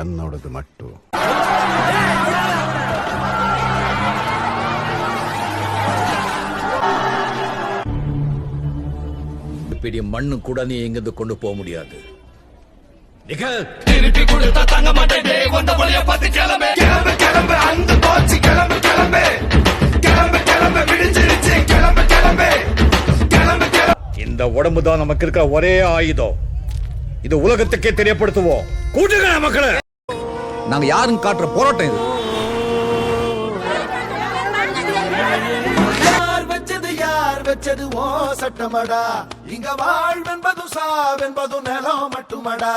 என்னோடது மட்டும். பெரிய மண்ணு கூட நீ எங்கிருந்து கொண்டு போக முடியாது. திருப்பி கொடுத்தா தங்க மாட்டேன் வந்த வழிய பார்த்து கிளம்பு. கிளம்பு கிளம்பு அந்த போச்சு கிளம்பு கிளம்பு. கிளம்பு கிளம்பு விடிஞ்சிருச்சு கிளம்பு கிளம்பு. கிளம்பு கிளம்பு இந்த உடம்பு தான் நமக்கு இருக்க ஒரே ஆயுதம். இது உலகத்துக்கே தெரியப்படுத்துவோம். கூட்டுங்க மக்களை. நாங்க யாரும் காட்டுற போராட்டம் இது. வச்சது ஓ சட்டமடா. இங்க வாழ்வென்பதும் சாவென்பதும் நிலம் மட்டுமடா.